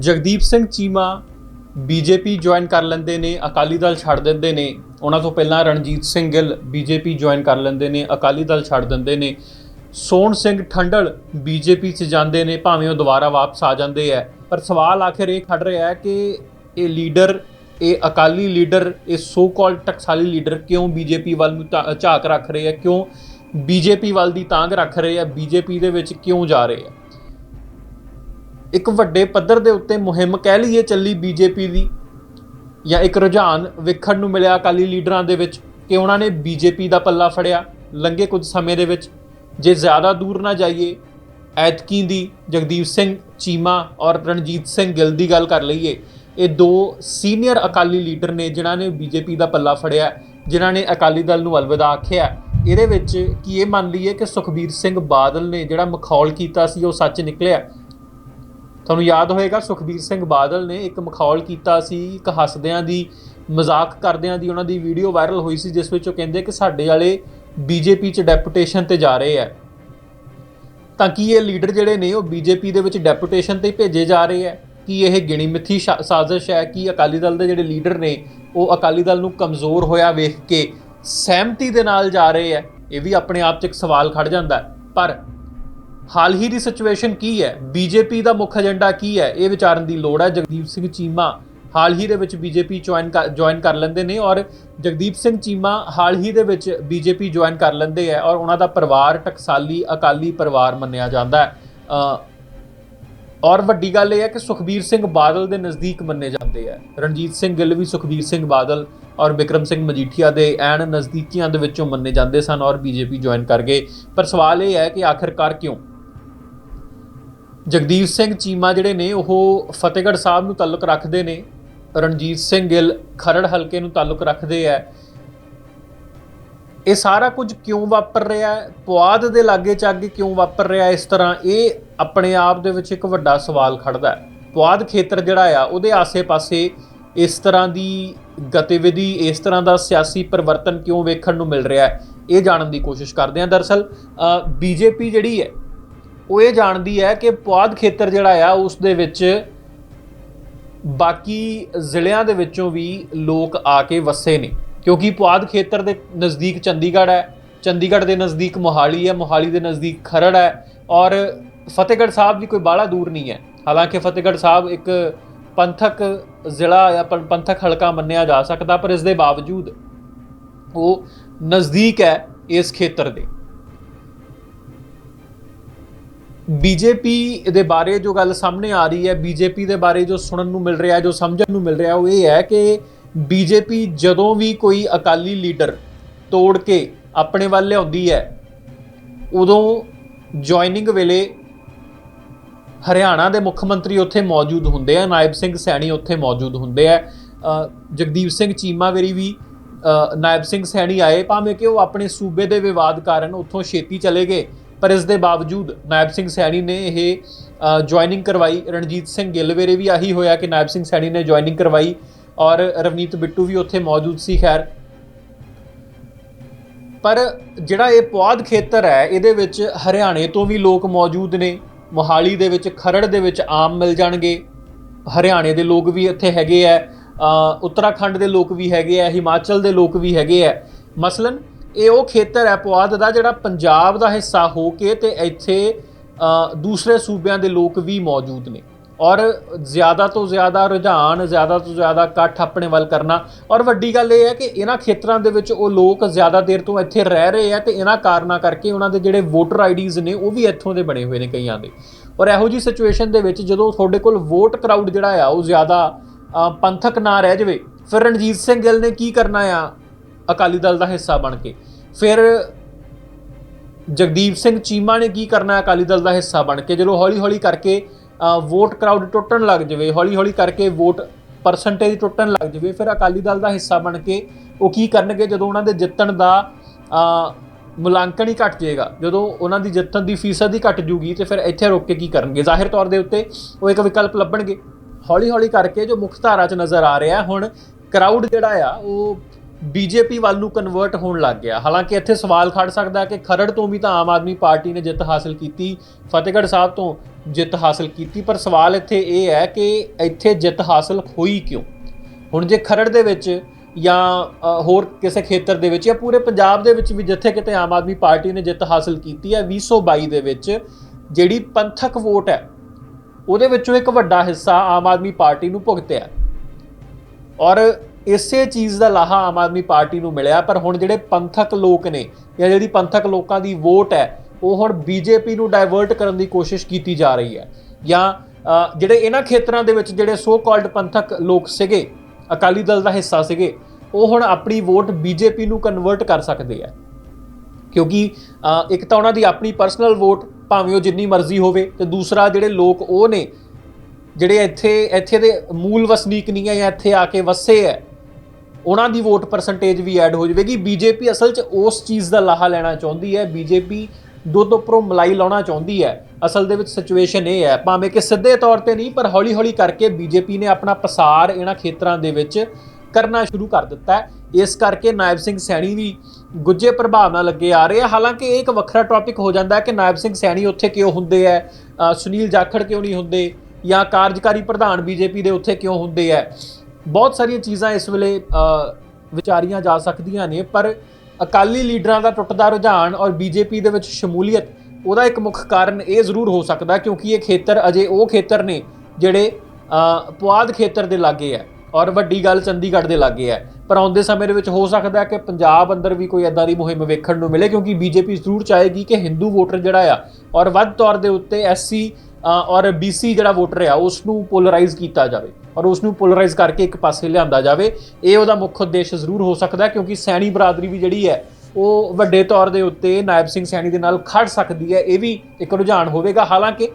Jagdeep Singh Cheema BJP join ਕਰ ਲੈਂਦੇ ਨੇ, ਅਕਾਲੀ ਦਲ ਛੱਡ ਦਿੰਦੇ ਨੇ। ਉਹਨਾਂ ਤੋਂ ਪਹਿਲਾਂ ਰਣਜੀਤ ਸਿੰਘ ਗਿੱਲ ਬੀਜੇਪੀ ਜੁਆਇਨ ਕਰ ਲੈਂਦੇ ਨੇ, ਅਕਾਲੀ ਦਲ ਛੱਡ ਦਿੰਦੇ ਨੇ। ਸੋਹਣ ਸਿੰਘ ਠੰਡਲ ਬੀਜੇਪੀ 'ਚ ਜਾਂਦੇ ਨੇ, ਭਾਵੇਂ ਉਹ ਦੁਬਾਰਾ ਵਾਪਸ ਆ ਜਾਂਦੇ ਆ ਪਰ ਸਵਾਲ ਆਖਿਰ ਇਹ ਖੜ ਰਿਹਾ ਹੈ ਕਿ ਇਹ ਲੀਡਰ, ਇਹ ਅਕਾਲੀ ਲੀਡਰ, ਇਹ ਸੋ ਕਾਲਡ ਟਕਸਾਲੀ ਲੀਡਰ ਕਿਉਂ ਬੀਜੇਪੀ ਵੱਲ ਨੂੰ ਧਾ- ਝਾਕ ਰੱਖ ਰਹੇ ਆ ਕਿਉਂ ਬੀਜੇਪੀ ਵੱਲ ਦੀ ਤਾਂਗ ਰੱਖ ਰਹੇ ਆ ਬੀਜੇਪੀ ਦੇ ਵਿੱਚ ਕਿਉਂ ਜਾ ਰਹੇ ਆ ਇੱਕ ਵੱਡੇ ਪੱਧਰ ਦੇ ਉੱਤੇ ਮੁਹਿੰਮ ਕਹਿ ਲਈਏ ਚੱਲੀ ਬੀਜੇਪੀ ਦੀ, ਜਾਂ ਇੱਕ ਰੁਝਾਨ ਵੇਖਣ ਨੂੰ ਮਿਲਿਆ ਅਕਾਲੀ ਲੀਡਰਾਂ ਦੇ ਵਿੱਚ ਕਿ ਉਹਨਾਂ ਨੇ ਬੀਜੇਪੀ ਦਾ ਪੱਲਾ ਫੜਿਆ ਲੰਘੇ ਕੁਝ ਸਮੇਂ ਦੇ ਵਿੱਚ। ਜੇ ਜ਼ਿਆਦਾ ਦੂਰ ਨਾ ਜਾਈਏ, ਐਤਕੀ ਦੀ ਜਗਦੀਪ ਸਿੰਘ, ਚੀਮਾ ਔਰ ਰਣਜੀਤ ਸਿੰਘ ਗਿੱਲ ਦੀ ਗੱਲ ਕਰ ਲਈਏ, ਇਹ ਦੋ ਸੀਨੀਅਰ ਅਕਾਲੀ ਲੀਡਰ ਨੇ ਜਿਨ੍ਹਾਂ ਨੇ ਬੀਜੇਪੀ ਦਾ ਪੱਲਾ ਫੜਿਆ, ਜਿਨ੍ਹਾਂ ਨੇ ਅਕਾਲੀ ਦਲ ਨੂੰ ਅਲਵਿਦਾ ਆਖਿਆ। ਇਹਦੇ ਵਿੱਚ ਕੀ ਇਹ ਮੰਨ ਲਈਏ ਕਿ ਸੁਖਬੀਰ ਸਿੰਘ ਬਾਦਲ ਨੇ ਜਿਹੜਾ ਮਖੌਲ ਕੀਤਾ ਸੀ, ਉਹ ਸੱਚ ਨਿਕਲਿਆ? ਤੁਹਾਨੂੰ ਯਾਦ ਹੋਏਗਾ ਸੁਖਬੀਰ ਸਿੰਘ ਬਾਦਲ ਨੇ ਇੱਕ ਮਖੌਲ ਕੀਤਾ ਸੀ, ਇੱਕ ਹੱਸਦਿਆਂ ਦੀ, ਮਜ਼ਾਕ ਕਰਦਿਆਂ ਦੀ ਉਹਨਾਂ ਦੀ ਵੀਡੀਓ ਵਾਇਰਲ ਹੋਈ ਸੀ, ਜਿਸ ਵਿੱਚ ਉਹ ਕਹਿੰਦੇ ਕਿ ਸਾਡੇ ਵਾਲੇ ਬੀਜੇਪੀ 'ਚ ਡੈਪੂਟੇਸ਼ਨ ਤੇ ਜਾ ਰਹੇ ਆ। ਤਾਂ ਕੀ ਇਹ ਲੀਡਰ ਜਿਹੜੇ ਨੇ, ਉਹ ਬੀਜੇਪੀ ਦੇ ਵਿੱਚ ਡੈਪੂਟੇਸ਼ਨ ਤੇ ਭੇਜੇ ਜਾ ਰਹੇ ਆ? ਕੀ ਇਹ ਗਿਣੀ ਮਿੱਥੀ ਸ਼ਾ- ਸਾਜ਼ਿਸ਼ ਹੈ ਕਿ ਅਕਾਲੀ ਦਲ ਦੇ ਜਿਹੜੇ ਲੀਡਰ ਨੇ, ਉਹ ਅਕਾਲੀ ਦਲ ਨੂੰ ਕਮਜ਼ੋਰ ਹੋਇਆ ਵੇਖ ਕੇ ਸਹਿਮਤੀ ਦੇ ਨਾਲ ਜਾ ਰਹੇ ਆ? ਇਹ ਵੀ ਆਪਣੇ ਆਪ 'ਚ ਇੱਕ ਸਵਾਲ ਖੜ ਜਾਂਦਾ ਪਰ ਹਾਲ ਹੀ ਦੀ ਸਿਚੁਏਸ਼ਨ ਕੀ ਹੈ? ਬੀਜੇਪੀ ਦਾ ਮੁੱਖ ਏਜੰਡਾ ਕੀ ਹੈ? ਇਹ ਵਿਚਾਰਨ ਦੀ ਲੋੜ ਹੈ। ਜਗਦੀਪ ਸਿੰਘ ਚੀਮਾ ਹਾਲ ਹੀ ਦੇ ਵਿੱਚ ਬੀਜੇਪੀ ਜੁਆਇਨ ਜੁਆਇਨ ਕਰ ਲੈਂਦੇ ਨੇ ਔਰ ਜਗਦੀਪ ਸਿੰਘ ਚੀਮਾ ਹਾਲ ਹੀ ਦੇ ਵਿੱਚ ਬੀਜੇਪੀ ਜੁਆਇਨ ਕਰ ਲੈਂਦੇ ਹੈ ਔਰ ਉਹਨਾਂ ਦਾ ਪਰਿਵਾਰ ਟਕਸਾਲੀ ਅਕਾਲੀ ਪਰਿਵਾਰ ਮੰਨਿਆ ਜਾਂਦਾ ਹੈ। ਔਰ ਵੱਡੀ ਗੱਲ ਇਹ ਹੈ ਕਿ ਸੁਖਬੀਰ ਸਿੰਘ ਬਾਦਲ ਦੇ ਨਜ਼ਦੀਕ ਮੰਨੇ ਜਾਂਦੇ ਆ ਰਣਜੀਤ ਸਿੰਘ ਗਿੱਲ ਵੀ ਸੁਖਬੀਰ ਸਿੰਘ ਬਾਦਲ ਔਰ ਵਿਕਰਮ ਸਿੰਘ ਮਜੀਠੀਆ ਦੇ ਐਨ ਨਜ਼ਦੀਕੀਆਂ ਦੇ ਵਿੱਚੋਂ ਮੰਨੇ ਜਾਂਦੇ ਸਨ ਔਰ ਬੀਜੇਪੀ ਜੁਆਇਨ ਕਰ ਗਏ। ਪਰ ਸਵਾਲ ਇਹ ਹੈ ਕਿ ਆਖਿਰਕਾਰ ਕਿਉਂ? ਜਗਦੀਪ ਸਿੰਘ ਚੀਮਾ ਜਿਹੜੇ ਨੇ, ਉਹ ਫਤਿਹਗੜ੍ਹ ਸਾਹਿਬ ਨੂੰ ਤਾਲੁਕ ਰੱਖਦੇ ਨੇ। ਰਣਜੀਤ ਸਿੰਘ ਗਿੱਲ ਖਰੜ ਹਲਕੇ ਨੂੰ ਤਾਲੁਕ ਰੱਖਦੇ ਆ ਇਹ ਸਾਰਾ ਕੁਝ ਕਿਉਂ ਵਾਪਰ ਰਿਹਾ ਹੈ ਪੁਆਧ ਦੇ ਲਾਗੇ ਚਾਗੇ ਕਿਉਂ ਵਾਪਰ ਰਿਹਾ ਇਸ ਤਰ੍ਹਾਂ? ਇਹ ਆਪਣੇ ਆਪ ਦੇ ਵਿੱਚ ਇੱਕ ਵੱਡਾ ਸਵਾਲ ਖੜਦਾ ਹੈ ਪੁਆਧ ਖੇਤਰ ਜਿਹੜਾ ਆ, ਉਹਦੇ ਆਸੇ-ਪਾਸੇ ਇਸ ਤਰ੍ਹਾਂ ਦੀ ਗਤੀਵਿਧੀ, ਇਸ ਤਰ੍ਹਾਂ ਦਾ ਸਿਆਸੀ ਪਰਿਵਰਤਨ ਕਿਉਂ ਵੇਖਣ ਨੂੰ ਮਿਲ ਰਿਹਾ ਹੈ ਇਹ ਜਾਣਨ ਦੀ ਕੋਸ਼ਿਸ਼ ਕਰਦੇ ਹਾਂ ਦਰਅਸਲ ਬੀਜੇਪੀ ਜਿਹੜੀ ਹੈ ਉਹ ਇਹ ਜਾਣਦੀ ਹੈ ਕਿ ਪੁਆਧ ਖੇਤਰ ਜਿਹੜਾ ਆ, ਉਸ ਦੇ ਵਿੱਚ ਬਾਕੀ ਜ਼ਿਲ੍ਹਿਆਂ ਦੇ ਵਿੱਚੋਂ ਵੀ ਲੋਕ ਆ ਕੇ ਵਸੇ ਨੇ। ਕਿਉਂਕਿ ਪੁਆਧ ਖੇਤਰ ਦੇ ਨਜ਼ਦੀਕ ਚੰਡੀਗੜ੍ਹ ਹੈ, ਚੰਡੀਗੜ੍ਹ ਦੇ ਨਜ਼ਦੀਕ ਮੋਹਾਲੀ ਹੈ, ਮੋਹਾਲੀ ਦੇ ਨਜ਼ਦੀਕ ਖਰੜ ਹੈ ਔਰ ਫਤਿਹਗੜ੍ਹ ਸਾਹਿਬ ਵੀ ਕੋਈ ਬਾਹਲਾ ਦੂਰ ਨਹੀਂ ਹੈ। ਹਾਲਾਂਕਿ ਫਤਿਹਗੜ੍ਹ ਸਾਹਿਬ ਇੱਕ ਪੰਥਕ ਜ਼ਿਲ੍ਹਾ ਜਾਂ ਪੰਥਕ ਹਲਕਾ ਮੰਨਿਆ ਜਾ ਸਕਦਾ, ਪਰ ਇਸ ਦੇ ਬਾਵਜੂਦ ਉਹ ਨਜ਼ਦੀਕ ਹੈ ਇਸ ਖੇਤਰ ਦੇ। ਬੀਜੇਪੀ ਦੇ ਬਾਰੇ ਜੋ ਗੱਲ ਸਾਹਮਣੇ ਆ ਰਹੀ ਹੈ, ਬੀਜੇਪੀ ਦੇ ਬਾਰੇ ਜੋ ਸੁਣਨ ਨੂੰ ਮਿਲ ਰਿਹਾ, ਜੋ ਸਮਝਣ ਨੂੰ ਮਿਲ ਰਿਹਾ, ਉਹ ਇਹ ਹੈ ਕਿ ਬੀਜੇਪੀ ਜਦੋਂ ਵੀ ਕੋਈ ਅਕਾਲੀ ਲੀਡਰ ਤੋੜ ਕੇ ਆਪਣੇ ਵੱਲ ਲਿਆਉਂਦੀ ਹੈ, ਉਦੋਂ ਜੁਆਇਨਿੰਗ ਵੇਲੇ ਹਰਿਆਣਾ ਦੇ ਮੁੱਖ ਮੰਤਰੀ ਉੱਥੇ ਮੌਜੂਦ ਹੁੰਦੇ ਆ, ਨਾਇਬ ਸਿੰਘ ਸੈਣੀ ਉੱਥੇ ਮੌਜੂਦ ਹੁੰਦੇ ਆ ਜਗਦੀਪ ਸਿੰਘ ਚੀਮਾ ਵੇਰੀ ਵੀ ਨਾਇਬ ਸਿੰਘ ਸੈਣੀ ਆਏ, ਭਾਵੇਂ ਕਿ ਉਹ ਆਪਣੇ ਸੂਬੇ ਦੇ ਵਿਵਾਦ ਕਾਰਨ ਉੱਥੋਂ ਛੇਤੀ ਚਲੇ ਗਏ ਪਰ ਇਸ ਦੇ ਬਾਵਜੂਦ ਨਾਇਬ ਸਿੰਘ ਸੈਣੀ ਨੇ ਇਹ ਜੁਆਇਨਿੰਗ ਕਰਵਾਈ। ਰਣਜੀਤ ਸਿੰਘ ਗਿੱਲ ਵੇਰੇ ਵੀ ਆਹੀ ਹੋਇਆ ਕਿ ਨਾਇਬ ਸਿੰਘ ਸੈਣੀ ਨੇ ਜੁਆਇਨਿੰਗ ਕਰਵਾਈ ਔਰ ਰਵਨੀਤ ਬਿੱਟੂ ਵੀ ਉੱਥੇ ਮੌਜੂਦ ਸੀ, ਖੈਰ। ਪਰ ਜਿਹੜਾ ਇਹ ਪੁਆਧ ਖੇਤਰ ਹੈ, ਇਹਦੇ ਵਿੱਚ ਹਰਿਆਣੇ ਤੋਂ ਵੀ ਲੋਕ ਮੌਜੂਦ ਨੇ। ਮੋਹਾਲੀ ਦੇ ਵਿੱਚ, ਖਰੜ ਦੇ ਵਿੱਚ ਆਮ ਮਿਲ ਜਾਣਗੇ। ਹਰਿਆਣੇ ਦੇ ਲੋਕ ਵੀ ਇੱਥੇ ਹੈਗੇ ਆ ਉੱਤਰਾਖੰਡ ਦੇ ਲੋਕ ਵੀ ਹੈਗੇ ਆ ਹਿਮਾਚਲ ਦੇ ਲੋਕ ਵੀ ਹੈਗੇ ਆ ਮਸਲਨ ਇਹ ਉਹ ਖੇਤਰ ਹੈ ਪੁਆਧ ਦਾ ਜਿਹੜਾ ਪੰਜਾਬ ਦਾ ਹਿੱਸਾ ਹੋ ਕੇ ਤੇ ਇੱਥੇ ਦੂਸਰੇ ਸੂਬਿਆਂ ਦੇ ਲੋਕ ਵੀ ਮੌਜੂਦ ਨੇ। ਔਰ ਜ਼ਿਆਦਾ ਤੋਂ ਜ਼ਿਆਦਾ ਰੁਝਾਨ, ਜ਼ਿਆਦਾ ਤੋਂ ਜ਼ਿਆਦਾ ਇਕੱਠ ਆਪਣੇ ਵੱਲ ਕਰਨਾ। ਔਰ ਵੱਡੀ ਗੱਲ ਇਹ ਹੈ ਕਿ ਇਹਨਾਂ ਖੇਤਰਾਂ ਦੇ ਵਿੱਚ ਉਹ ਲੋਕ ਜ਼ਿਆਦਾ ਦੇਰ ਤੋਂ ਇੱਥੇ ਰਹਿ ਰਹੇ ਆ ਤੇ ਇਹਨਾਂ ਕਾਰਨਾਂ ਕਰਕੇ ਉਹਨਾਂ ਦੇ ਜਿਹੜੇ ਵੋਟਰ ਆਈਡੀਜ਼ ਨੇ ਉਹ ਵੀ ਇੱਥੋਂ ਦੇ ਬਣੇ ਹੋਏ ਨੇ ਕਈਆਂ ਦੇ। ਔਰ ਇਹੋ ਜੀ ਸਿਚੁਏਸ਼ਨ ਦੇ ਵਿੱਚ ਜਦੋਂ ਤੁਹਾਡੇ ਕੋਲ ਵੋਟ ਕਰਾਊਡ ਜਿਹੜਾ ਆ ਉਹ ਜ਼ਿਆਦਾ ਪੰਥਕ ਨਾ ਰਹਿ ਜਾਵੇ, ਫਿਰ ਰਣਜੀਤ ਸਿੰਘ ਗਿੱਲ ਨੇ ਕੀ ਕਰਨਾ ਆ? ਅਕਾਲੀ ਦਲ ਦਾ ਹਿੱਸਾ ਬਣ ਕੇ। ਫਿਰ ਜਗਦੀਪ ਸਿੰਘ ਚੀਮਾ ਨੇ ਕੀ ਕਰਨਾ ਅਕਾਲੀ ਦਲ ਦਾ ਹਿੱਸਾ ਬਣ ਕੇ? ਜਦੋਂ ਹੌਲੀ-ਹੌਲੀ ਕਰਕੇ ਵੋਟ ਕਰਾਊਡ ਟੁੱਟਣ ਲੱਗ ਜਾਵੇ, ਹੌਲੀ-ਹੌਲੀ ਕਰਕੇ ਵੋਟ ਪਰਸੈਂਟੇਜ ਟੁੱਟਣ ਲੱਗ ਜਾਵੇ, ਫਿਰ ਅਕਾਲੀ ਦਲ ਦਾ ਹਿੱਸਾ ਬਣ ਕੇ ਉਹ ਕੀ ਕਰਨਗੇ? ਜਦੋਂ ਉਹਨਾਂ ਦੇ ਜਿੱਤਣ ਦਾ ਮੁਲਾਂਕਣ ਹੀ ਘਟ ਜਾਏਗਾ। ਜਦੋਂ ਉਹਨਾਂ ਦੀ ਜਿੱਤਣ ਦੀ ਫੀਸਦ ਹੀ ਘਟ ਜੂਗੀ ਤੇ ਫਿਰ ਇੱਥੇ ਰੁਕ ਕੇ ਕੀ ਕਰਨਗੇ? ਜ਼ਾਹਿਰ ਤੌਰ ਦੇ ਉੱਤੇ ਉਹ ਇੱਕ ਵਿਕਲਪ ਲੱਭਣਗੇ। ਹੌਲੀ-ਹੌਲੀ ਕਰਕੇ ਜੋ ਮੁੱਖ ਧਾਰਾ 'ਚ ਨਜ਼ਰ ਆ ਰਿਹਾ ਹੁਣ ਕਰਾਊਡ ਜਿਹੜਾ ਆ, ਉਹ ਬੀਜੇਪੀ ਵੱਲ ਨੂੰ ਕਨਵਰਟ ਹੋਣ ਲੱਗ ਗਿਆ। ਹਾਲਾਂਕਿ ਇੱਥੇ ਸਵਾਲ ਖੜ ਸਕਦਾ ਕਿ ਖਰੜ ਤੋਂ ਵੀ ਤਾਂ ਆਮ ਆਦਮੀ ਪਾਰਟੀ ਨੇ ਜਿੱਤ ਹਾਸਲ ਕੀਤੀ, ਫਤਿਹਗੜ੍ਹ ਸਾਹਿਬ ਤੋਂ ਜਿੱਤ ਹਾਸਲ ਕੀਤੀ, ਪਰ ਸਵਾਲ ਇੱਥੇ ਇਹ ਹੈ ਕਿ ਇੱਥੇ ਜਿੱਤ ਹਾਸਲ ਹੋਈ ਕਿਉਂ? ਹੁਣ ਜੇ ਖਰੜ ਦੇ ਵਿੱਚ ਜਾਂ ਹੋਰ ਕਿਸੇ ਖੇਤਰ ਦੇ ਵਿੱਚ ਜਾਂ ਪੂਰੇ ਪੰਜਾਬ ਦੇ ਵਿੱਚ ਵੀ ਜਿੱਥੇ ਕਿਤੇ ਆਮ ਆਦਮੀ ਪਾਰਟੀ ਨੇ ਜਿੱਤ ਹਾਸਲ ਕੀਤੀ ਹੈ 2022 ਦੇ ਵਿੱਚ ਜਿਹੜੀ ਪੰਥਕ ਵੋਟ ਹੈ, ਉਹਦੇ ਵਿੱਚੋਂ ਇੱਕ ਵੱਡਾ ਹਿੱਸਾ ਆਮ ਆਦਮੀ ਪਾਰਟੀ ਨੂੰ ਭੁਗਤਿਆ ਔਰ ਇਸੇ ਚੀਜ਼ ਦਾ ਲਾਹਾ ਆਮ ਆਦਮੀ ਪਾਰਟੀ ਨੂੰ ਮਿਲਿਆ, ਪਰ ਹੁਣ ਜਿਹੜੇ ਪੰਥਕ ਲੋਕ ਨੇ ਜਾਂ ਜਿਹੜੀ ਪੰਥਕ ਲੋਕਾਂ ਦੀ ਵੋਟ ਹੈ, ਉਹ ਹੁਣ ਬੀਜੇਪੀ ਨੂੰ ਡਾਇਵਰਟ ਕਰਨ ਦੀ ਕੋਸ਼ਿਸ਼ ਕੀਤੀ ਜਾ ਰਹੀ ਹੈ। ਜਾਂ ਜਿਹੜੇ ਇਹਨਾਂ ਖੇਤਰਾਂ ਦੇ ਵਿੱਚ ਜਿਹੜੇ ਸੋ ਕਾਲਡ ਪੰਥਕ ਲੋਕ ਸੀਗੇ, ਅਕਾਲੀ ਦਲ ਦਾ ਹਿੱਸਾ ਸੀਗੇ, ਉਹ ਹੁਣ ਆਪਣੀ ਵੋਟ ਬੀਜੇਪੀ ਨੂੰ ਕਨਵਰਟ ਕਰ ਸਕਦੇ ਆ ਕਿਉਂਕਿ ਇੱਕ ਤਾਂ ਉਹਨਾਂ ਦੀ ਆਪਣੀ ਪਰਸਨਲ ਵੋਟ ਭਾਵੇਂ ਉਹ ਜਿੰਨੀ ਮਰਜ਼ੀ ਹੋਵੇ, ਤੇ ਦੂਸਰਾ ਜਿਹੜੇ ਲੋਕ ਉਹ ਨੇ, ਜਿਹੜੇ ਇੱਥੇ ਇੱਥੇ ਦੇ ਮੂਲ ਵਸਨੀਕ ਨਹੀਂ ਹੈ ਜਾਂ ਇੱਥੇ ਆ ਕੇ ਵਸੇ ਹੈ ਉਹਨਾਂ ਦੀ ਵੋਟ ਪਰਸੈਂਟੇਜ ਵੀ ਐਡ ਹੋ ਜਾਵੇਗੀ। ਬੀਜੇਪੀ ਅਸਲ 'ਚ ਉਸ ਚੀਜ਼ ਦਾ ਲਾਹਾ ਲੈਣਾ ਚਾਹੁੰਦੀ ਹੈ। ਬੀਜੇਪੀ ਦੁੱਧ ਉੱਪਰੋਂ ਮਲਾਈ ਲਾਉਣਾ ਚਾਹੁੰਦੀ ਹੈ। ਅਸਲ ਦੇ ਵਿੱਚ ਸਿਚੁਏਸ਼ਨ ਇਹ ਹੈ, ਭਾਵੇਂ ਕਿ ਸਿੱਧੇ ਤੌਰ ਤੇ ਨਹੀਂ, ਪਰ ਹੌਲੀ-ਹੌਲੀ ਕਰਕੇ ਬੀਜੇਪੀ ਨੇ ਆਪਣਾ ਪਸਾਰ ਇਹਨਾਂ ਖੇਤਰਾਂ ਦੇ ਵਿੱਚ ਕਰਨਾ ਸ਼ੁਰੂ ਕਰ ਦਿੱਤਾ ਹੈ। ਇਸ ਕਰਕੇ ਨਾਇਬ ਸਿੰਘ ਸੈਣੀ ਵੀ ਗੁੱਜੇ ਪ੍ਰਭਾਵ ਨਾਲ ਲੱਗੇ ਆ ਰਹੇ ਆ। ਹਾਲਾਂਕਿ ਇਹ ਇੱਕ ਵੱਖਰਾ ਟੌਪਿਕ ਹੋ ਜਾਂਦਾ ਹੈ ਕਿ ਨਾਇਬ ਸਿੰਘ ਸੈਣੀ ਉੱਥੇ ਕਿਉਂ ਹੁੰਦੇ ਆ ਸੁਨੀਲ ਜਾਖੜ ਕਿਉਂ ਨਹੀਂ ਹੁੰਦੇ? ਜਾਂ ਕਾਰਜਕਾਰੀ ਪ੍ਰਧਾਨ ਬੀਜੇਪੀ ਦੇ ਉੱਥੇ ਕਿਉਂ ਹੁੰਦੇ ਆ ਬਹੁਤ ਸਾਰੀਆਂ ਚੀਜ਼ਾਂ ਇਸ ਵੇਲੇ ਵਿਚਾਰੀਆਂ ਜਾ ਸਕਦੀਆਂ ਨੇ, ਪਰ ਅਕਾਲੀ ਲੀਡਰਾਂ ਦਾ ਟੁੱਟਦਾ ਰੁਝਾਨ ਔਰ ਬੀਜੇਪੀ ਦੇ ਵਿੱਚ ਸ਼ਮੂਲੀਅਤ, ਉਹਦਾ ਇੱਕ ਮੁੱਖ ਕਾਰਨ ਇਹ ਜ਼ਰੂਰ ਹੋ ਸਕਦਾ ਕਿਉਂਕਿ ਇਹ ਖੇਤਰ ਅਜੇ ਉਹ ਖੇਤਰ ਨੇ ਜਿਹੜੇ ਪੁਆਧ ਖੇਤਰ ਦੇ ਲਾਗੇ ਹੈ ਔਰ ਵੱਡੀ ਗੱਲ ਚੰਡੀਗੜ੍ਹ ਦੇ ਲਾਗੇ ਹੈ। ਪਰ ਆਉਂਦੇ ਸਮੇਂ ਦੇ ਵਿੱਚ ਹੋ ਸਕਦਾ ਕਿ ਪੰਜਾਬ ਅੰਦਰ ਵੀ ਕੋਈ ਐਦਾਂ ਦੀ ਮੁਹਿੰਮ ਵੇਖਣ ਨੂੰ ਮਿਲੇ ਕਿਉਂਕਿ ਬੀਜੇਪੀ ਜ਼ਰੂਰ ਚਾਹੇਗੀ ਕਿ ਹਿੰਦੂ ਵੋਟਰ ਜਿਹੜਾ ਆ ਔਰ ਵੱਧ ਤੌਰ ਦੇ ਉੱਤੇ ਐਸਸੀ ਔਰ ਬੀਸੀ ਜਿਹੜਾ ਵੋਟਰ ਆ ਉਸ ਨੂੰ ਪੋਲਰਾਈਜ਼ ਕੀਤਾ ਜਾਵੇ। ਔਰ ਉਸ ਨੂੰ ਪੋਲਰਾਈਜ਼ ਕਰਕੇ ਇੱਕ ਪਾਸੇ ਲਿਆਂਦਾ ਜਾਵੇ, ਇਹ ਉਹਦਾ ਮੁੱਖ ਉਦੇਸ਼ ਜ਼ਰੂਰ ਹੋ ਸਕਦਾ ਕਿਉਂਕਿ ਸੈਣੀ ਬਰਾਦਰੀ ਵੀ ਜਿਹੜੀ ਹੈ, ਉਹ ਵੱਡੇ ਤੌਰ ਦੇ ਉੱਤੇ ਨਾਇਬ ਸਿੰਘ ਸੈਣੀ ਦੇ ਨਾਲ ਖੜ ਸਕਦੀ ਹੈ, ਇਹ ਵੀ ਇੱਕ ਰੁਝਾਨ ਹੋਵੇਗਾ। ਹਾਲਾਂਕਿ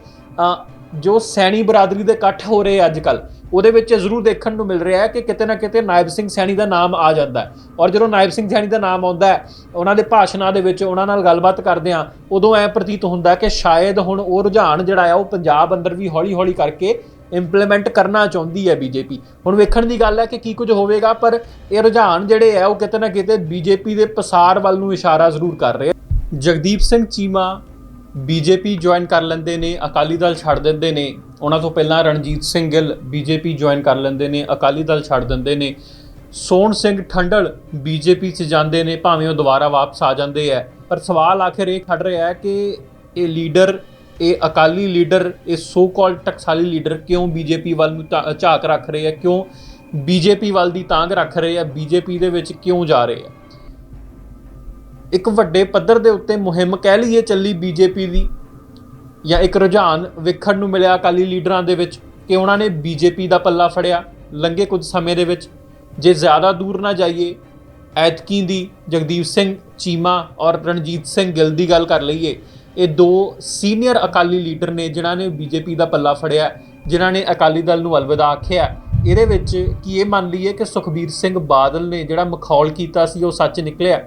ਜੋ ਸੈਣੀ ਬਰਾਦਰੀ ਦੇ ਇਕੱਠ ਹੋ ਰਹੇ ਅੱਜ ਕੱਲ ਉਹਦੇ ਵਿੱਚ ਜ਼ਰੂਰ ਦੇਖਣ ਨੂੰ ਮਿਲ ਰਿਹਾ ਹੈ ਕਿ ਕਿਤੇ ਨਾ ਕਿਤੇ ਨਾਇਬ ਸਿੰਘ ਸੈਣੀ ਦਾ ਨਾਮ ਆ ਜਾਂਦਾ ਹੈ। ਔਰ ਜਦੋਂ ਨਾਇਬ ਸਿੰਘ ਸੈਣੀ ਦਾ ਨਾਮ ਆਉਂਦਾ ਹੈ, ਉਹਨਾਂ ਦੇ ਭਾਸ਼ਣਾਂ ਦੇ ਵਿੱਚ ਉਹਨਾਂ ਨਾਲ ਗੱਲਬਾਤ ਕਰਦੇ ਆ ਉਦੋਂ ਐ ਪ੍ਰਤੀਤ ਹੁੰਦਾ ਕਿ ਸ਼ਾਇਦ ਹੁਣ ਉਹ ਰੁਝਾਨ ਜਿਹੜਾ ਆ, ਉਹ ਪੰਜਾਬ ਅੰਦਰ ਵੀ ਹੌਲੀ-ਹੌਲੀ ਕਰਕੇ ਇੰਪਲੀਮੈਂਟ ਕਰਨਾ ਚਾਹੁੰਦੀ ਹੈ ਬੀਜੇਪੀ ਹੁਣ ਵੇਖਣ ਦੀ ਗੱਲ ਹੈ ਕਿ ਕੀ ਕੁਝ ਹੋਵੇਗਾ, ਪਰ ਇਹ ਰੁਝਾਨ ਜਿਹੜੇ ਹੈ, ਉਹ ਕਿਤੇ ਨਾ ਕਿਤੇ ਬੀਜੇਪੀ ਦੇ ਪਸਾਰ ਵੱਲ ਨੂੰ ਇਸ਼ਾਰਾ ਜ਼ਰੂਰ ਕਰ ਰਹੇ ਜਗਦੀਪ ਸਿੰਘ ਚੀਮਾ ਬੀਜੇਪੀ ਜੁਆਇਨ ਕਰ ਲੈਂਦੇ ਨੇ, ਅਕਾਲੀ ਦਲ ਛੱਡ ਦਿੰਦੇ ਨੇ। ਉਹਨਾਂ ਤੋਂ ਪਹਿਲਾਂ ਰਣਜੀਤ ਸਿੰਘ ਗਿੱਲ ਬੀਜੇਪੀ ਜੁਆਇਨ ਕਰ ਲੈਂਦੇ ਨੇ, ਅਕਾਲੀ ਦਲ ਛੱਡ ਦਿੰਦੇ ਨੇ। ਸੋਹਣ ਸਿੰਘ ਠੰਡਲ ਬੀਜੇਪੀ 'ਚ ਜਾਂਦੇ ਨੇ, ਭਾਵੇਂ ਉਹ ਦੁਬਾਰਾ ਵਾਪਸ ਆ ਜਾਂਦੇ ਆ ਪਰ ਸਵਾਲ ਆਖਿਰ ਇਹ ਖੜ ਰਿਹਾ ਹੈ ਕਿ ਇਹ ਲੀਡਰ ਇਹ ਅਕਾਲੀ ਲੀਡਰ, ਇਹ ਸੋ ਕਾਲਡ ਟਕਸਾਲੀ ਲੀਡਰ ਕਿਉਂ ਬੀਜੇਪੀ ਵੱਲ ਨੂੰ ਧਾ- ਝਾਕ ਰੱਖ ਰਹੇ ਆ? ਕਿਉਂ ਬੀਜੇਪੀ ਵੱਲ ਦੀ ਤਾਂਗ ਰੱਖ ਰਹੇ ਆ? ਬੀਜੇਪੀ ਦੇ ਵਿੱਚ ਕਿਉਂ ਜਾ ਰਹੇ ਆ? ਇੱਕ ਵੱਡੇ ਪੱਧਰ ਦੇ ਉੱਤੇ ਮੁਹਿੰਮ ਕਹਿ ਲਈਏ ਚੱਲੀ ਬੀਜੇਪੀ ਦੀ, ਜਾਂ ਇੱਕ ਰੁਝਾਨ ਵੇਖਣ ਨੂੰ ਮਿਲਿਆ ਅਕਾਲੀ ਲੀਡਰਾਂ ਦੇ ਵਿੱਚ ਕਿ ਉਹਨਾਂ ਨੇ ਬੀਜੇਪੀ ਦਾ ਪੱਲਾ ਫੜਿਆ ਲੰਘੇ ਕੁਝ ਸਮੇਂ ਦੇ ਵਿੱਚ। ਜੇ ਜ਼ਿਆਦਾ ਦੂਰ ਨਾ ਜਾਈਏ, ਐਤਕੀ ਦੀ ਜਗਦੀਪ ਸਿੰਘ, ਚੀਮਾ ਔਰ ਰਣਜੀਤ ਸਿੰਘ ਗਿੱਲ ਦੀ ਗੱਲ ਕਰ ਲਈਏ ਇਹ ਦੋ ਸੀਨੀਅਰ ਅਕਾਲੀ ਲੀਡਰ ਨੇ ਜਿਨ੍ਹਾਂ ਨੇ ਬੀਜੇਪੀ ਦਾ ਪੱਲਾ ਫੜਿਆ, ਜਿਨ੍ਹਾਂ ਨੇ ਅਕਾਲੀ ਦਲ ਨੂੰ ਅਲਵਿਦਾ ਆਖਿਆ। ਇਹਦੇ ਵਿੱਚ ਕੀ ਇਹ ਮੰਨ ਲਈਏ ਕਿ ਸੁਖਬੀਰ ਸਿੰਘ ਬਾਦਲ ਨੇ ਜਿਹੜਾ ਮਖੌਲ ਕੀਤਾ ਸੀ, ਉਹ ਸੱਚ ਨਿਕਲਿਆ?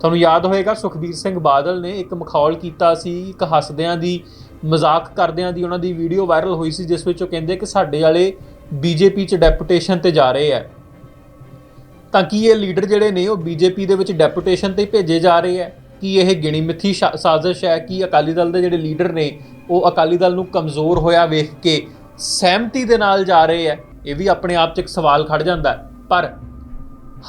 ਤੁਹਾਨੂੰ ਯਾਦ ਹੋਏਗਾ, ਸੁਖਬੀਰ ਸਿੰਘ ਬਾਦਲ ਨੇ ਇੱਕ ਮਖੌਲ ਕੀਤਾ ਸੀ, ਇੱਕ ਹੱਸਦਿਆਂ ਦੀ, ਮਜ਼ਾਕ ਕਰਦਿਆਂ ਦੀ ਉਹਨਾਂ ਦੀ ਵੀਡੀਓ ਵਾਇਰਲ ਹੋਈ ਸੀ, ਜਿਸ ਵਿੱਚ ਉਹ ਕਹਿੰਦੇ ਕਿ ਸਾਡੇ ਵਾਲੇ ਬੀਜੇਪੀ ਚ ਡੈਪੂਟੇਸ਼ਨ ਤੇ ਜਾ ਰਹੇ ਆ। ਤਾਂ ਕੀ ਇਹ ਲੀਡਰ ਜਿਹੜੇ ਨੇ, ਉਹ ਬੀਜੇਪੀ ਦੇ ਵਿੱਚ ਡੈਪੂਟੇਸ਼ਨ ਤੇ ਭੇਜੇ ਜਾ ਰਹੇ ਆ? ਕਿ ਇਹ ਗਿਣੀ ਮਿੱਥੀ ਸ਼ਾ- ਸਾਜ਼ਿਸ਼ ਹੈ ਕਿ ਅਕਾਲੀ ਦਲ ਦੇ ਜਿਹੜੇ ਲੀਡਰ ਨੇ, ਉਹ ਅਕਾਲੀ ਦਲ ਨੂੰ ਕਮਜ਼ੋਰ ਹੋਇਆ ਵੇਖ ਕੇ ਸਹਿਮਤੀ ਦੇ ਨਾਲ ਜਾ ਰਹੇ ਹੈ। ਇਹ ਵੀ ਆਪਣੇ ਆਪ 'ਚ ਇੱਕ ਸਵਾਲ ਖੜ ਜਾਂਦਾ ਪਰ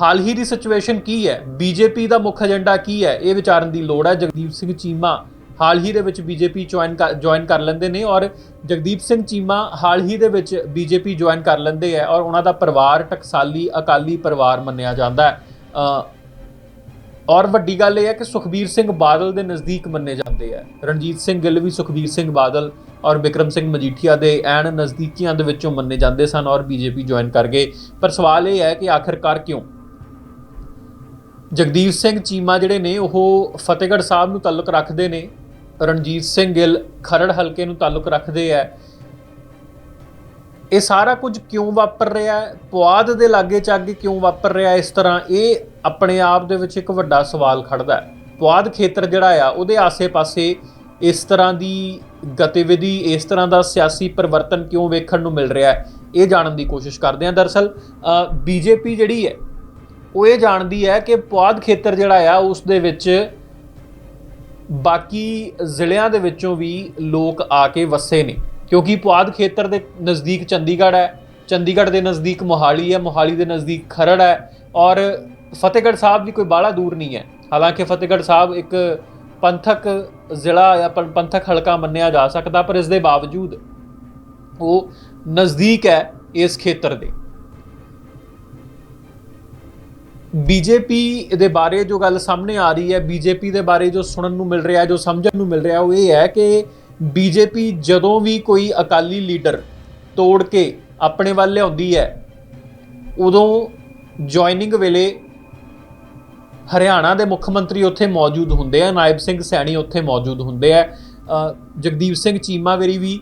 ਹਾਲ ਹੀ ਦੀ ਸਿਚੁਏਸ਼ਨ ਕੀ ਹੈ? ਬੀਜੇਪੀ ਦਾ ਮੁੱਖ ਏਜੰਡਾ ਕੀ ਹੈ? ਇਹ ਵਿਚਾਰਨ ਦੀ ਲੋੜ ਹੈ। ਜਗਦੀਪ ਸਿੰਘ ਚੀਮਾ ਹਾਲ ਹੀ ਦੇ ਵਿੱਚ ਬੀਜੇਪੀ ਜੁਆਇਨ ਜੁਆਇਨ ਕਰ ਲੈਂਦੇ ਨੇ ਔਰ ਜਗਦੀਪ ਸਿੰਘ ਚੀਮਾ ਹਾਲ ਹੀ ਦੇ ਵਿੱਚ ਬੀਜੇਪੀ ਜੁਆਇਨ ਕਰ ਲੈਂਦੇ ਆ ਔਰ ਉਹਨਾਂ ਦਾ ਪਰਿਵਾਰ ਟਕਸਾਲੀ ਅਕਾਲੀ ਪਰਿਵਾਰ ਮੰਨਿਆ ਜਾਂਦਾ ਹੈ। ਔਰ ਵੱਡੀ ਗੱਲ ਇਹ ਹੈ ਕਿ ਸੁਖਬੀਰ ਸਿੰਘ ਬਾਦਲ ਦੇ ਨਜ਼ਦੀਕ ਮੰਨੇ ਜਾਂਦੇ ਆ। ਰਣਜੀਤ ਸਿੰਘ ਗਿੱਲ ਵੀ ਸੁਖਬੀਰ ਸਿੰਘ ਬਾਦਲ ਔਰ ਬਿਕਰਮ ਸਿੰਘ ਮਜੀਠੀਆ ਦੇ ਐਨ ਨਜ਼ਦੀਕੀਆਂ ਦੇ ਵਿੱਚੋਂ ਮੰਨੇ ਜਾਂਦੇ ਸਨ ਔਰ ਬੀਜੇਪੀ ਜੁਆਇਨ ਕਰ ਗਏ। ਪਰ ਸਵਾਲ ਇਹ ਹੈ ਕਿ ਆਖਿਰਕਾਰ ਕਿਉਂ? ਜਗਦੀਪ ਸਿੰਘ ਚੀਮਾ ਜਿਹੜੇ ਨੇ, ਉਹ ਫਤਿਹਗੜ੍ਹ ਸਾਹਿਬ ਨੂੰ ਤਾਲੁਕ ਰੱਖਦੇ ਨੇ। ਰਣਜੀਤ ਸਿੰਘ ਗਿੱਲ ਖਰੜ ਹਲਕੇ ਨੂੰ ਤਾਲੁਕ ਰੱਖਦੇ ਆ। ਇਹ ਸਾਰਾ ਕੁਝ ਕਿਉਂ ਵਾਪਰ ਰਿਹਾ ਹੈ? ਪੁਆਧ ਦੇ ਲਾਗੇ ਚਾਗੇ ਕਿਉਂ ਵਾਪਰ ਰਿਹਾ ਇਸ ਤਰ੍ਹਾਂ? ਇਹ ਆਪਣੇ ਆਪ ਦੇ ਵਿੱਚ ਇੱਕ ਵੱਡਾ ਸਵਾਲ ਖੜਦਾ ਹੈ। ਪੁਆਧ ਖੇਤਰ ਜਿਹੜਾ ਆ, ਉਹਦੇ ਆਸੇ-ਪਾਸੇ ਇਸ ਤਰ੍ਹਾਂ ਦੀ ਗਤੀਵਿਧੀ, ਇਸ ਤਰ੍ਹਾਂ ਦਾ ਸਿਆਸੀ ਪਰਿਵਰਤਨ ਕਿਉਂ ਵੇਖਣ ਨੂੰ ਮਿਲ ਰਿਹਾ ਹੈ? ਇਹ ਜਾਣਨ ਦੀ ਕੋਸ਼ਿਸ਼ ਕਰਦੇ ਹਾਂ। ਦਰਅਸਲ ਬੀਜੇਪੀ ਜਿਹੜੀ ਹੈ, ਉਹ ਇਹ ਜਾਣਦੀ ਹੈ ਕਿ ਪੁਆਧ ਖੇਤਰ ਜਿਹੜਾ ਆ, ਉਸ ਦੇ ਵਿੱਚ ਬਾਕੀ ਜ਼ਿਲ੍ਹਿਆਂ ਦੇ ਵਿੱਚੋਂ ਵੀ ਲੋਕ ਆ ਕੇ ਵਸੇ ਨੇ। ਕਿਉਂਕਿ ਪੁਆਧ ਖੇਤਰ ਦੇ ਨਜ਼ਦੀਕ ਚੰਡੀਗੜ੍ਹ ਹੈ, ਚੰਡੀਗੜ੍ਹ ਦੇ ਨਜ਼ਦੀਕ ਮੋਹਾਲੀ ਹੈ, ਮੋਹਾਲੀ ਦੇ ਨਜ਼ਦੀਕ ਖਰੜ ਹੈ ਔਰ ਫਤਿਹਗੜ੍ਹ ਸਾਹਿਬ ਵੀ ਕੋਈ ਬਾਹਲਾ ਦੂਰ ਨਹੀਂ ਹੈ। ਹਾਲਾਂਕਿ ਫਤਿਹਗੜ੍ਹ ਸਾਹਿਬ ਇੱਕ ਪੰਥਕ ਜ਼ਿਲ੍ਹਾ ਜਾਂ ਪੰਥਕ ਹਲਕਾ ਮੰਨਿਆ ਜਾ ਸਕਦਾ, ਪਰ ਇਸ ਦੇ ਬਾਵਜੂਦ ਉਹ ਨਜ਼ਦੀਕ ਹੈ ਇਸ ਖੇਤਰ ਦੇ। ਬੀਜੇਪੀ ਦੇ ਬਾਰੇ ਜੋ ਗੱਲ ਸਾਹਮਣੇ ਆ ਰਹੀ ਹੈ ਬੀਜੇਪੀ ਦੇ ਬਾਰੇ ਜੋ ਸੁਣਨ ਨੂੰ ਮਿਲ ਰਿਹਾ, ਜੋ ਸਮਝਣ ਨੂੰ ਮਿਲ ਰਿਹਾ, ਉਹ ਇਹ ਹੈ ਕਿ ਬੀਜੇਪੀ ਜਦੋਂ ਵੀ ਕੋਈ ਅਕਾਲੀ ਲੀਡਰ ਤੋੜ ਕੇ ਆਪਣੇ ਵੱਲ ਲਿਆਉਂਦੀ ਹੈ, ਉਦੋਂ ਜੁਆਇਨਿੰਗ ਵੇਲੇ ਹਰਿਆਣਾ ਦੇ ਮੁੱਖ ਮੰਤਰੀ ਉੱਥੇ ਮੌਜੂਦ ਹੁੰਦੇ ਆ, ਨਾਇਬ ਸਿੰਘ ਸੈਣੀ ਉੱਥੇ ਮੌਜੂਦ ਹੁੰਦੇ ਆ। ਜਗਦੀਪ ਸਿੰਘ ਚੀਮਾਵੇਰੀ ਵੀ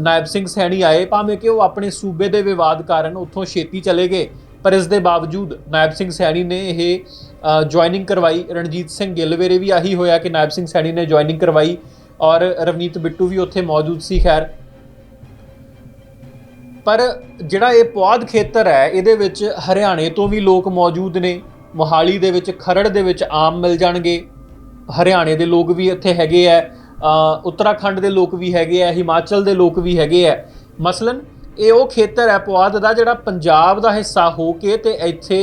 ਨਾਇਬ ਸਿੰਘ ਸੈਣੀ ਆਏ, ਭਾਵੇਂ ਕਿ ਉਹ ਆਪਣੇ ਸੂਬੇ ਦੇ ਵਿਵਾਦ ਕਾਰਨ ਉੱਥੋਂ ਛੇਤੀ ਚਲੇ ਗਏ, ਪਰ ਇਸ ਦੇ ਬਾਵਜੂਦ ਨਾਇਬ ਸਿੰਘ ਸੈਣੀ ਨੇ ਇਹ ਜੁਆਇਨਿੰਗ ਕਰਵਾਈ। ਰਣਜੀਤ ਸਿੰਘ ਗਿੱਲ ਵੇਰੇ ਵੀ ਆਹੀ ਹੋਇਆ ਕਿ ਨਾਇਬ ਸਿੰਘ ਸੈਣੀ ਨੇ ਜੁਆਇਨਿੰਗ ਕਰਵਾਈ। ਔਰ ਰਵਨੀਤ ਬਿੱਟੂ ਵੀ ਉੱਥੇ ਮੌਜੂਦ ਸੀ, ਖੈਰ। ਪਰ ਜਿਹੜਾ ਇਹ ਪੁਆਧ ਖੇਤਰ ਹੈ, ਇਹਦੇ ਵਿੱਚ ਹਰਿਆਣੇ ਤੋਂ ਵੀ ਲੋਕ ਮੌਜੂਦ ਨੇ, ਮੋਹਾਲੀ ਦੇ ਵਿੱਚ, ਖਰੜ ਦੇ ਵਿੱਚ ਆਮ ਮਿਲ ਜਾਣਗੇ। ਹਰਿਆਣੇ ਦੇ ਲੋਕ ਵੀ ਇੱਥੇ ਹੈਗੇ ਆ ਉੱਤਰਾਖੰਡ ਦੇ ਲੋਕ ਵੀ ਹੈਗੇ ਆ ਹਿਮਾਚਲ ਦੇ ਲੋਕ ਵੀ ਹੈਗੇ ਆ ਮਸਲਨ, ਇਹ ਉਹ ਖੇਤਰ ਹੈ ਪੁਆਧ ਦਾ ਜਿਹੜਾ ਪੰਜਾਬ ਦਾ ਹਿੱਸਾ ਹੋ ਕੇ ਤੇ ਇੱਥੇ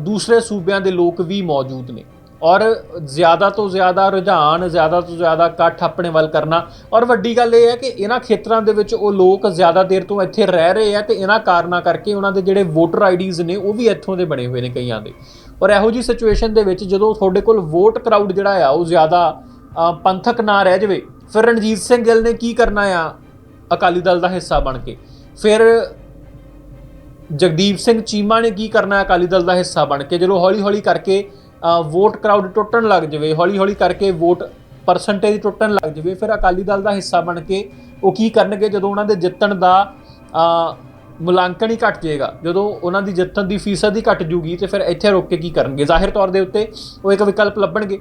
ਦੂਸਰੇ ਸੂਬਿਆਂ ਦੇ ਲੋਕ ਵੀ ਮੌਜੂਦ ਨੇ। ਔਰ ਜ਼ਿਆਦਾ ਤੋਂ ਜ਼ਿਆਦਾ ਰੁਝਾਨ, ਜ਼ਿਆਦਾ ਤੋਂ ਜ਼ਿਆਦਾ ਇਕੱਠ ਆਪਣੇ ਵੱਲ ਕਰਨਾ। ਔਰ ਵੱਡੀ ਗੱਲ ਇਹ ਹੈ ਕਿ ਇਹਨਾਂ ਖੇਤਰਾਂ ਦੇ ਵਿੱਚ ਉਹ ਲੋਕ ਜ਼ਿਆਦਾ ਦੇਰ ਤੋਂ ਇੱਥੇ ਰਹਿ ਰਹੇ ਆ ਤੇ ਇਹਨਾਂ ਕਾਰਨਾਂ ਕਰਕੇ ਉਹਨਾਂ ਦੇ ਜਿਹੜੇ ਵੋਟਰ ਆਈਡੀਜ਼ ਨੇ ਉਹ ਵੀ ਇੱਥੋਂ ਦੇ ਬਣੇ ਹੋਏ ਨੇ ਕਈਆਂ ਦੇ। ਔਰ ਇਹੋ ਜੀ ਸਿਚੁਏਸ਼ਨ ਦੇ ਵਿੱਚ ਜਦੋਂ ਤੁਹਾਡੇ ਕੋਲ ਵੋਟ ਕਰਾਊਡ ਜਿਹੜਾ ਆ, ਉਹ ਜ਼ਿਆਦਾ ਪੰਥਕ ਨਾ ਰਹਿ ਜਾਵੇ, ਫਿਰ ਰਣਜੀਤ ਸਿੰਘ ਗਿੱਲ ਨੇ ਕੀ ਕਰਨਾ ਆ? ਅਕਾਲੀ ਦਲ ਦਾ ਹਿੱਸਾ ਬਣ ਕੇ। ਫਿਰ ਜਗਦੀਪ ਸਿੰਘ ਚੀਮਾ ਨੇ ਕੀ ਕਰਨਾ? ਅਕਾਲੀ ਦਲ ਦਾ ਹਿੱਸਾ ਬਣ ਕੇ। ਜਦੋਂ ਹੌਲੀ-ਹੌਲੀ ਕਰਕੇ ਵੋਟ ਕਰਾਊਡ ਟੁੱਟਣ ਲੱਗ ਜਾਵੇ, ਹੌਲੀ-ਹੌਲੀ ਕਰਕੇ ਵੋਟ ਪਰਸੈਂਟੇਜ ਟੁੱਟਣ ਲੱਗ ਜਾਵੇ, ਫਿਰ ਅਕਾਲੀ ਦਲ ਦਾ ਹਿੱਸਾ ਬਣ ਕੇ ਉਹ ਕੀ ਕਰਨਗੇ? ਜਦੋਂ ਉਹਨਾਂ ਦੇ ਜਿੱਤਣ ਦਾ ਮੁਲਾਂਕਣ ਹੀ ਘਟ ਜਾਏਗਾ। ਜਦੋਂ ਉਹਨਾਂ ਦੀ ਜਿੱਤਣ ਦੀ ਫੀਸਦ ਹੀ ਘਟ ਜੂਗੀ ਤੇ ਫਿਰ ਇੱਥੇ ਰੁਕ ਕੇ ਕੀ ਕਰਨਗੇ? ਜ਼ਾਹਿਰ ਤੌਰ ਦੇ ਉੱਤੇ ਉਹ ਇੱਕ ਵਿਕਲਪ ਲੱਭਣਗੇ।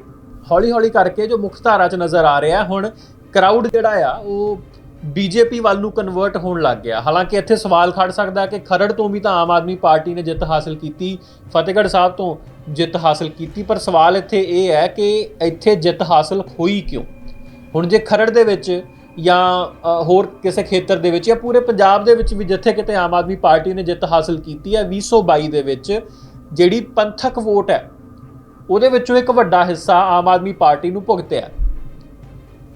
ਹੌਲੀ-ਹੌਲੀ ਕਰਕੇ ਜੋ ਮੁੱਖ ਧਾਰਾ 'ਚ ਨਜ਼ਰ ਆ ਰਿਹਾ, ਹੁਣ ਕਰਾਊਡ ਜਿਹੜਾ ਆ, ਉਹ ਬੀਜੇਪੀ ਵੱਲ ਨੂੰ ਕਨਵਰਟ ਹੋਣ ਲੱਗ ਗਿਆ। ਹਾਲਾਂਕਿ ਇੱਥੇ ਸਵਾਲ ਖੜ ਸਕਦਾ ਕਿ ਖਰੜ ਤੋਂ ਵੀ ਤਾਂ ਆਮ ਆਦਮੀ ਪਾਰਟੀ ਨੇ ਜਿੱਤ ਹਾਸਲ ਕੀਤੀ, ਫਤਿਹਗੜ੍ਹ ਸਾਹਿਬ ਤੋਂ ਜਿੱਤ ਹਾਸਲ ਕੀਤੀ, ਪਰ ਸਵਾਲ ਇੱਥੇ ਇਹ ਹੈ ਕਿ ਇੱਥੇ ਜਿੱਤ ਹਾਸਲ ਹੋਈ ਕਿਉਂ? ਹੁਣ ਜੇ ਖਰੜ ਦੇ ਵਿੱਚ ਜਾਂ ਹੋਰ ਕਿਸੇ ਖੇਤਰ ਦੇ ਵਿੱਚ ਜਾਂ ਪੂਰੇ ਪੰਜਾਬ ਦੇ ਵਿੱਚ ਵੀ ਜਿੱਥੇ ਕਿਤੇ ਆਮ ਆਦਮੀ ਪਾਰਟੀ ਨੇ ਜਿੱਤ ਹਾਸਲ ਕੀਤੀ ਹੈ 2022 ਦੇ ਵਿੱਚ ਜਿਹੜੀ ਪੰਥਕ ਵੋਟ ਹੈ, ਉਹਦੇ ਵਿੱਚੋਂ ਇੱਕ ਵੱਡਾ ਹਿੱਸਾ ਆਮ ਆਦਮੀ ਪਾਰਟੀ ਨੂੰ ਭੁਗਤਿਆ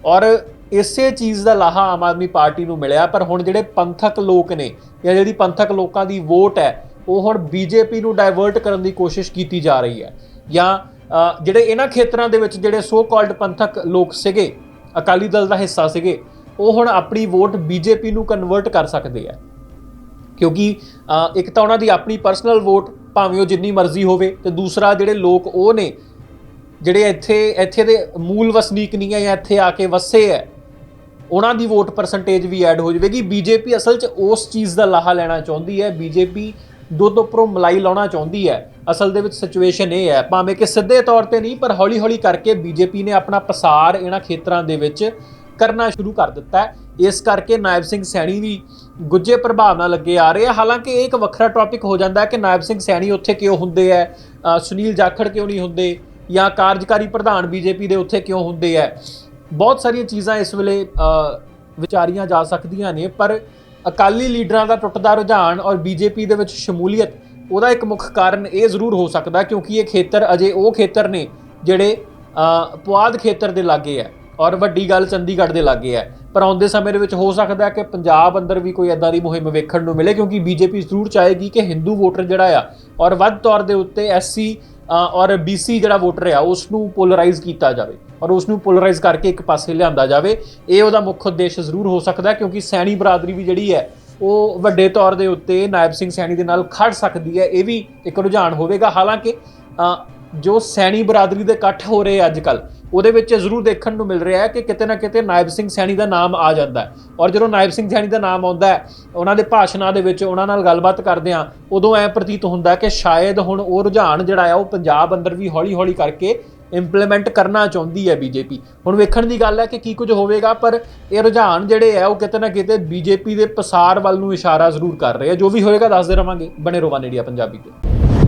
ਔਰ ਇਸੇ ਚੀਜ਼ ਦਾ ਲਾਹਾ ਆਮ ਆਦਮੀ ਪਾਰਟੀ ਨੂੰ ਮਿਲਿਆ, ਪਰ ਹੁਣ ਜਿਹੜੇ ਪੰਥਕ ਲੋਕ ਨੇ ਜਾਂ ਜਿਹੜੀ ਪੰਥਕ ਲੋਕਾਂ ਦੀ ਵੋਟ ਹੈ ਉਹ ਹੁਣ ਬੀਜੇਪੀ ਨੂੰ ਡਾਇਵਰਟ ਕਰਨ ਦੀ ਕੋਸ਼ਿਸ਼ ਕੀਤੀ ਜਾ ਰਹੀ ਹੈ। ਜਾਂ ਜਿਹੜੇ ਇਹਨਾਂ ਖੇਤਰਾਂ ਦੇ ਵਿੱਚ ਜਿਹੜੇ ਸੋ ਕਾਲਡ ਪੰਥਕ ਲੋਕ ਸੀਗੇ, ਅਕਾਲੀ ਦਲ ਦਾ ਹਿੱਸਾ ਸੀਗੇ, ਉਹ ਹੁਣ ਆਪਣੀ ਵੋਟ ਬੀਜੇਪੀ ਨੂੰ ਕਨਵਰਟ ਕਰ ਸਕਦੇ ਆ ਕਿਉਂਕਿ ਇੱਕ ਤਾਂ ਉਹਨਾਂ ਦੀ ਆਪਣੀ ਪਰਸਨਲ ਵੋਟ ਭਾਵੇਂ ਉਹ ਜਿੰਨੀ ਮਰਜ਼ੀ ਹੋਵੇ, ਤੇ ਦੂਸਰਾ ਜਿਹੜੇ ਲੋਕ ਉਹ ਨੇ, ਜਿਹੜੇ ਇੱਥੇ ਇੱਥੇ ਦੇ ਮੂਲ ਵਸਨੀਕ ਨਹੀਂ ਹੈ ਜਾਂ ਇੱਥੇ ਆ ਕੇ ਵਸੇ ਹੈ, ਉਹਨਾਂ ਦੀ ਵੋਟ ਪਰਸੈਂਟੇਜ ਵੀ ਐਡ ਹੋ ਜਾਵੇਗੀ। ਬੀਜੇਪੀ ਅਸਲ 'ਚ ਉਸ ਚੀਜ਼ ਦਾ ਲਾਹਾ ਲੈਣਾ ਚਾਹੁੰਦੀ ਹੈ। ਬੀਜੇਪੀ ਦੁੱਧ ਉੱਪਰੋਂ ਮਲਾਈ ਲਾਉਣਾ ਚਾਹੁੰਦੀ ਹੈ। ਅਸਲ ਦੇ ਵਿੱਚ ਸਿਚੁਏਸ਼ਨ ਇਹ ਹੈ, ਭਾਵੇਂ ਕਿ ਸਿੱਧੇ ਤੌਰ ਤੇ ਨਹੀਂ, ਪਰ ਹੌਲੀ-ਹੌਲੀ ਕਰਕੇ ਬੀਜੇਪੀ ਨੇ ਆਪਣਾ ਪਸਾਰ ਇਹਨਾਂ ਖੇਤਰਾਂ ਦੇ ਵਿੱਚ ਕਰਨਾ ਸ਼ੁਰੂ ਕਰ ਦਿੱਤਾ ਹੈ। ਇਸ ਕਰਕੇ ਨਾਇਬ ਸਿੰਘ ਸੈਣੀ ਵੀ ਗੁੱਜੇ ਪ੍ਰਭਾਵ ਨਾਲ ਲੱਗੇ ਆ ਰਹੇ ਆ। ਹਾਲਾਂਕਿ ਇਹ ਇੱਕ ਵੱਖਰਾ ਟੌਪਿਕ ਹੋ ਜਾਂਦਾ ਹੈ ਕਿ ਨਾਇਬ ਸਿੰਘ ਸੈਣੀ ਉੱਥੇ ਕਿਉਂ ਹੁੰਦੇ ਆ ਸੁਨੀਲ ਜਾਖੜ ਕਿਉਂ ਨਹੀਂ ਹੁੰਦੇ ਜਾਂ ਕਾਰਜਕਾਰੀ ਪ੍ਰਧਾਨ ਬੀਜੇਪੀ ਦੇ ਉੱਥੇ ਕਿਉਂ ਹੁੰਦੇ ਆ ਬਹੁਤ ਸਾਰੀਆਂ ਚੀਜ਼ਾਂ ਇਸ ਵੇਲੇ ਵਿਚਾਰੀਆਂ ਜਾ ਸਕਦੀਆਂ ਨੇ, ਪਰ ਅਕਾਲੀ ਲੀਡਰਾਂ ਦਾ ਟੁੱਟਦਾ ਰੁਝਾਨ ਔਰ ਬੀਜੇਪੀ ਦੇ ਵਿੱਚ ਸ਼ਮੂਲੀਅਤ, ਉਹਦਾ ਇੱਕ ਮੁੱਖ ਕਾਰਨ ਇਹ ਜ਼ਰੂਰ ਹੋ ਸਕਦਾ ਕਿਉਂਕਿ ਇਹ ਖੇਤਰ ਅਜੇ ਉਹ ਖੇਤਰ ਨੇ ਜਿਹੜੇ ਪੁਆਧ ਖੇਤਰ ਦੇ ਲਾਗੇ ਹੈ ਔਰ ਵੱਡੀ ਗੱਲ ਚੰਡੀਗੜ੍ਹ ਦੇ ਲਾਗੇ ਹੈ। ਪਰ ਆਉਂਦੇ ਸਮੇਂ ਦੇ ਵਿੱਚ ਹੋ ਸਕਦਾ ਕਿ ਪੰਜਾਬ ਅੰਦਰ ਵੀ ਕੋਈ ਐਦਾਂ ਦੀ ਮੁਹਿੰਮ ਵੇਖਣ ਨੂੰ ਮਿਲੇ ਕਿਉਂਕਿ ਬੀਜੇਪੀ ਜ਼ਰੂਰ ਚਾਹੇਗੀ ਕਿ ਹਿੰਦੂ ਵੋਟਰ ਜਿਹੜਾ ਆ ਔਰ ਵੱਧ ਤੌਰ ਦੇ ਉੱਤੇ ਐਸਸੀ ਔਰ ਬੀਸੀ ਜਿਹੜਾ ਵੋਟਰ ਆ ਉਸ ਨੂੰ ਪੋਲਰਾਈਜ਼ ਕੀਤਾ ਜਾਵੇ। ਔਰ ਉਸ ਨੂੰ ਪੋਲਰਾਈਜ਼ ਕਰਕੇ ਇੱਕ ਪਾਸੇ ਲਿਆਂਦਾ ਜਾਵੇ, ਇਹ ਉਹਦਾ ਮੁੱਖ ਉਦੇਸ਼ ਜ਼ਰੂਰ ਹੋ ਸਕਦਾ ਕਿਉਂਕਿ ਸੈਣੀ ਬਰਾਦਰੀ ਵੀ ਜਿਹੜੀ ਹੈ, ਉਹ ਵੱਡੇ ਤੌਰ ਦੇ ਉੱਤੇ ਨਾਇਬ ਸਿੰਘ ਸੈਣੀ ਦੇ ਨਾਲ ਖੜ ਸਕਦੀ ਹੈ, ਇਹ ਵੀ ਇੱਕ ਰੁਝਾਨ ਹੋਵੇਗਾ। ਹਾਲਾਂਕਿ ਜੋ ਸੈਣੀ ਬਰਾਦਰੀ ਦੇ ਇਕੱਠ ਹੋ ਰਹੇ ਅੱਜ ਕੱਲ ਉਹਦੇ ਵਿੱਚ ਜ਼ਰੂਰ ਦੇਖਣ ਨੂੰ ਮਿਲ ਰਿਹਾ ਹੈ ਕਿ ਕਿਤੇ ਨਾ ਕਿਤੇ ਨਾਇਬ ਸਿੰਘ ਸੈਣੀ ਦਾ ਨਾਮ ਆ ਜਾਂਦਾ ਹੈ। ਔਰ ਜਦੋਂ ਨਾਇਬ ਸਿੰਘ ਸੈਣੀ ਦਾ ਨਾਮ ਆਉਂਦਾ ਹੈ, ਉਹਨਾਂ ਦੇ ਭਾਸ਼ਣਾਂ ਦੇ ਵਿੱਚ ਉਹਨਾਂ ਨਾਲ ਗੱਲਬਾਤ ਕਰਦੇ ਆ ਉਦੋਂ ਐ ਪ੍ਰਤੀਤ ਹੁੰਦਾ ਕਿ ਸ਼ਾਇਦ ਹੁਣ ਉਹ ਰੁਝਾਨ ਜਿਹੜਾ ਆ, ਉਹ ਪੰਜਾਬ ਅੰਦਰ ਵੀ ਹੌਲੀ-ਹੌਲੀ ਕਰਕੇ ਇੰਪਲੀਮੈਂਟ ਕਰਨਾ ਚਾਹੁੰਦੀ ਹੈ ਬੀਜੇਪੀ। ਹੁਣ ਵੇਖਣ ਦੀ ਗੱਲ ਹੈ ਕਿ ਕੀ ਕੁਝ ਹੋਵੇਗਾ, ਪਰ ਇਹ ਰੁਝਾਨ ਜਿਹੜੇ ਹੈ, ਉਹ ਕਿਤੇ ਨਾ ਕਿਤੇ ਬੀਜੇਪੀ ਦੇ ਪਸਾਰ ਵੱਲ ਨੂੰ ਇਸ਼ਾਰਾ ਜ਼ਰੂਰ ਕਰ ਰਹੇ ਆ। ਜੋ ਵੀ ਹੋਏਗਾ, ਦੱਸਦੇ ਰਵਾਂਗੇ ਬਣੇ ਰਹੋ ਇੰਡੀਆ ਪੰਜਾਬੀ ਤੇ।